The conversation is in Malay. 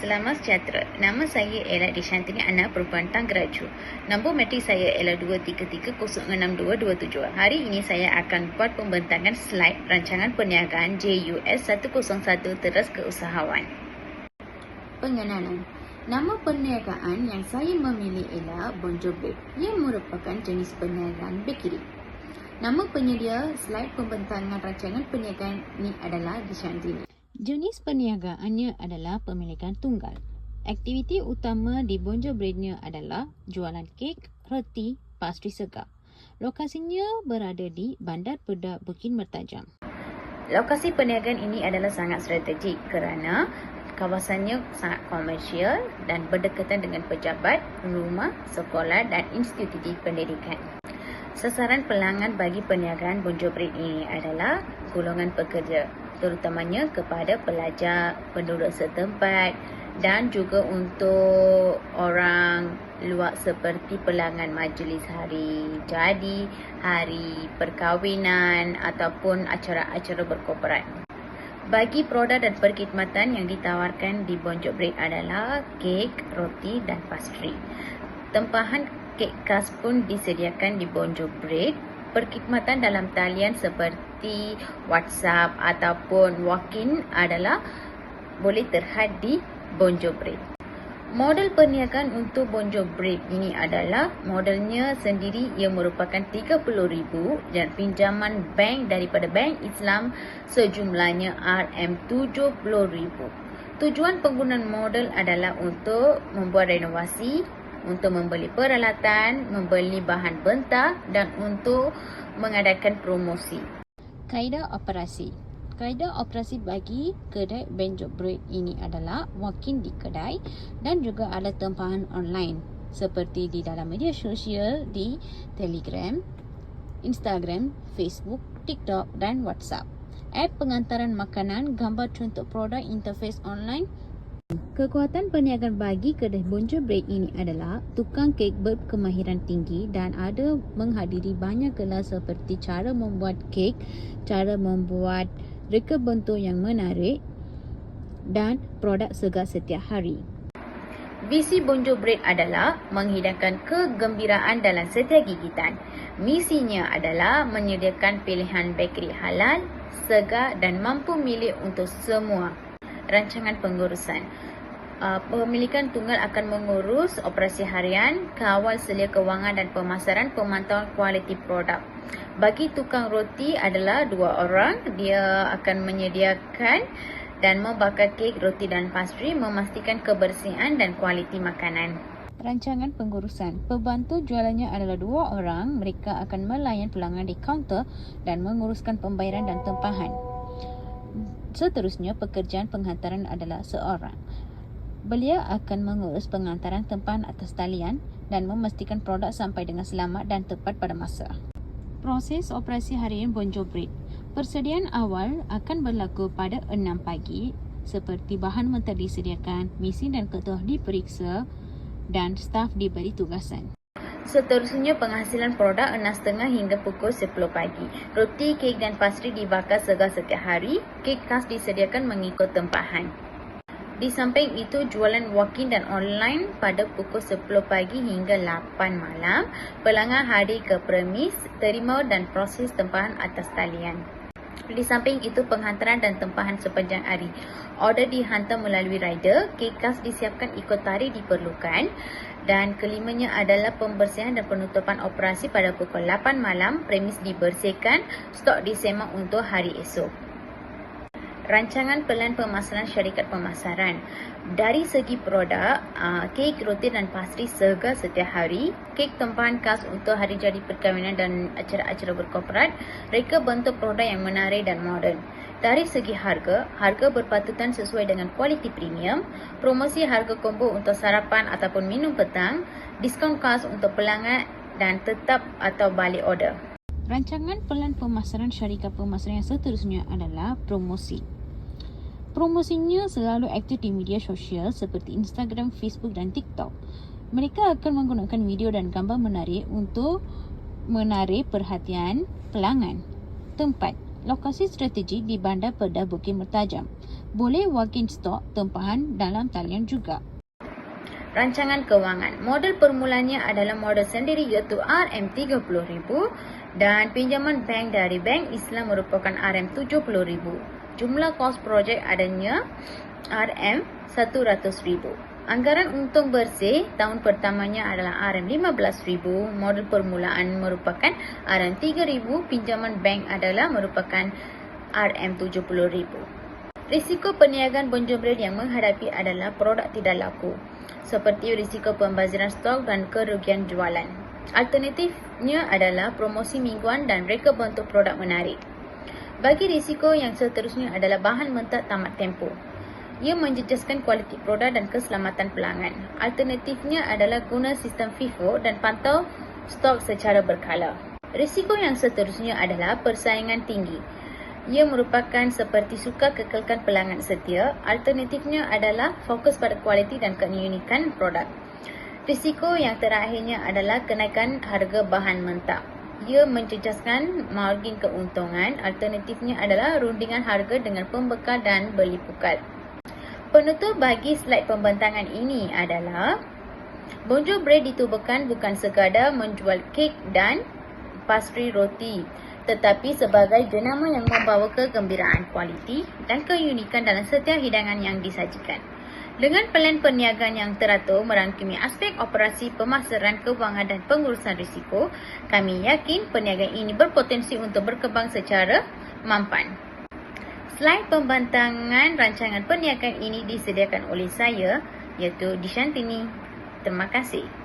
Selamat sejahtera. Nama saya Ella Dishantini Ana perempuan Tanggeraju. Nombor matrik saya ialah 233-06227. Hari ini saya akan buat pembentangan slide rancangan perniagaan JUS 101 Teras Keusahawan. Pengenalan Nama perniagaan yang saya memilih ialah Bonjo Bread yang merupakan jenis perniagaan bakery. Nama penyedia slide pembentangan rancangan perniagaan ini adalah Dishantini. Jenis perniagaannya adalah pemilikan tunggal. Aktiviti utama di Bonjo Breadnya adalah jualan kek, roti, pastri segar. Lokasinya berada di Bandar Pedak Bukit Mertajam. Lokasi perniagaan ini adalah sangat strategik kerana kawasannya sangat komersial dan berdekatan dengan pejabat, rumah, sekolah dan institusi pendidikan. Sasaran pelanggan bagi perniagaan Bonjo Bread ini adalah golongan pekerja, terutamanya kepada pelajar, penduduk setempat dan juga untuk orang luar seperti pelanggan majlis hari jadi, hari perkahwinan ataupun acara-acara berkorporat. Bagi produk dan perkhidmatan yang ditawarkan di Bonjok Bread adalah kek, roti dan pastry. Tempahan kek khas pun disediakan di Bonjok Bread. Perkhidmatan dalam talian seperti WhatsApp ataupun walk-in adalah boleh terhad di Bonjok Bread. Model perniagaan untuk Bonjok Bread ini adalah modelnya sendiri ia merupakan RM30,000 dan pinjaman bank daripada Bank Islam sejumlahnya RM70,000. Tujuan penggunaan model adalah untuk membuat renovasi, untuk membeli peralatan, membeli bahan bentah dan untuk mengadakan promosi. Kaedah operasi Kaedah operasi bagi kedai Benjo Bread ini adalah walk-in di kedai dan juga ada tempahan online seperti di dalam media sosial di Telegram, Instagram, Facebook, TikTok dan WhatsApp. App pengantaran makanan, gambar contoh produk interface online Kekuatan perniagaan bagi kedai Bonjo Bread ini adalah tukang kek berkemahiran tinggi dan ada menghadiri banyak kelas seperti cara membuat kek, cara membuat reka bentuk yang menarik dan produk segar setiap hari. Visi Bonjo Bread adalah menghidangkan kegembiraan dalam setiap gigitan. Misinya adalah menyediakan pilihan bakery halal, segar dan mampu milik untuk semua rancangan pengurusan. Uh, pemilikan tunggal akan mengurus operasi harian, kawal selia kewangan dan pemasaran pemantauan kualiti produk. Bagi tukang roti adalah dua orang, dia akan menyediakan dan membakar kek, roti dan pastry memastikan kebersihan dan kualiti makanan. Rancangan pengurusan. Pembantu jualannya adalah dua orang. Mereka akan melayan pelanggan di kaunter dan menguruskan pembayaran dan tempahan. Seterusnya, pekerjaan penghantaran adalah seorang. Beliau akan mengurus pengantaran tempahan atas talian dan memastikan produk sampai dengan selamat dan tepat pada masa. Proses operasi harian Bonjo Bread. Persediaan awal akan berlaku pada 6 pagi seperti bahan mentah disediakan, misi dan ketua diperiksa dan staf diberi tugasan. Seterusnya penghasilan produk 6.30 hingga pukul 10 pagi. Roti, kek dan pastry dibakar segar setiap hari. Kek khas disediakan mengikut tempahan. Di samping itu, jualan walk-in dan online pada pukul 10 pagi hingga 8 malam. Pelanggan hadir ke premis, terima dan proses tempahan atas talian. Di samping itu, penghantaran dan tempahan sepanjang hari. Order dihantar melalui rider, kek khas disiapkan ikut tarikh diperlukan dan kelimanya adalah pembersihan dan penutupan operasi pada pukul 8 malam, premis dibersihkan, stok disemak untuk hari esok. Rancangan pelan pemasaran syarikat pemasaran. Dari segi produk, uh, kek, roti dan pastri segar setiap hari, kek tempahan khas untuk hari jadi perkahwinan dan acara-acara berkorporat, reka bentuk produk yang menarik dan moden. Dari segi harga, harga berpatutan sesuai dengan kualiti premium, promosi harga combo untuk sarapan ataupun minum petang, diskaun khas untuk pelanggan dan tetap atau balik order. Rancangan pelan pemasaran syarikat pemasaran yang seterusnya adalah promosi. Promosinya selalu aktif di media sosial seperti Instagram, Facebook dan TikTok. Mereka akan menggunakan video dan gambar menarik untuk menarik perhatian pelanggan. Tempat lokasi strategik di Bandar Pedah Bukit Mertajam. Boleh walk-in stok tempahan dalam talian juga. Rancangan kewangan. Model permulanya adalah model sendiri iaitu RM30,000 dan pinjaman bank dari Bank Islam merupakan RM70,000. Jumlah kos projek adanya RM100,000. Anggaran untung bersih tahun pertamanya adalah RM15,000, model permulaan merupakan RM3,000, pinjaman bank adalah merupakan RM70,000. Risiko perniagaan bonjol bread yang menghadapi adalah produk tidak laku, seperti risiko pembaziran stok dan kerugian jualan. Alternatifnya adalah promosi mingguan dan reka bentuk produk menarik. Bagi risiko yang seterusnya adalah bahan mentah tamat tempoh. Ia menjejaskan kualiti produk dan keselamatan pelanggan. Alternatifnya adalah guna sistem FIFO dan pantau stok secara berkala. Risiko yang seterusnya adalah persaingan tinggi. Ia merupakan seperti suka kekalkan pelanggan setia. Alternatifnya adalah fokus pada kualiti dan keunikan produk. Risiko yang terakhirnya adalah kenaikan harga bahan mentah. Ia menjejaskan margin keuntungan. Alternatifnya adalah rundingan harga dengan pembekal dan beli pukal. Penutup bagi slide pembentangan ini adalah Bonjour Bread ditubuhkan bukan sekadar menjual kek dan pastry roti tetapi sebagai jenama yang membawa kegembiraan kualiti dan keunikan dalam setiap hidangan yang disajikan. Dengan pelan perniagaan yang teratur merangkumi aspek operasi pemasaran kewangan dan pengurusan risiko, kami yakin perniagaan ini berpotensi untuk berkembang secara mampan. Slide pembentangan rancangan perniagaan ini disediakan oleh saya iaitu Dishantini. Terima kasih.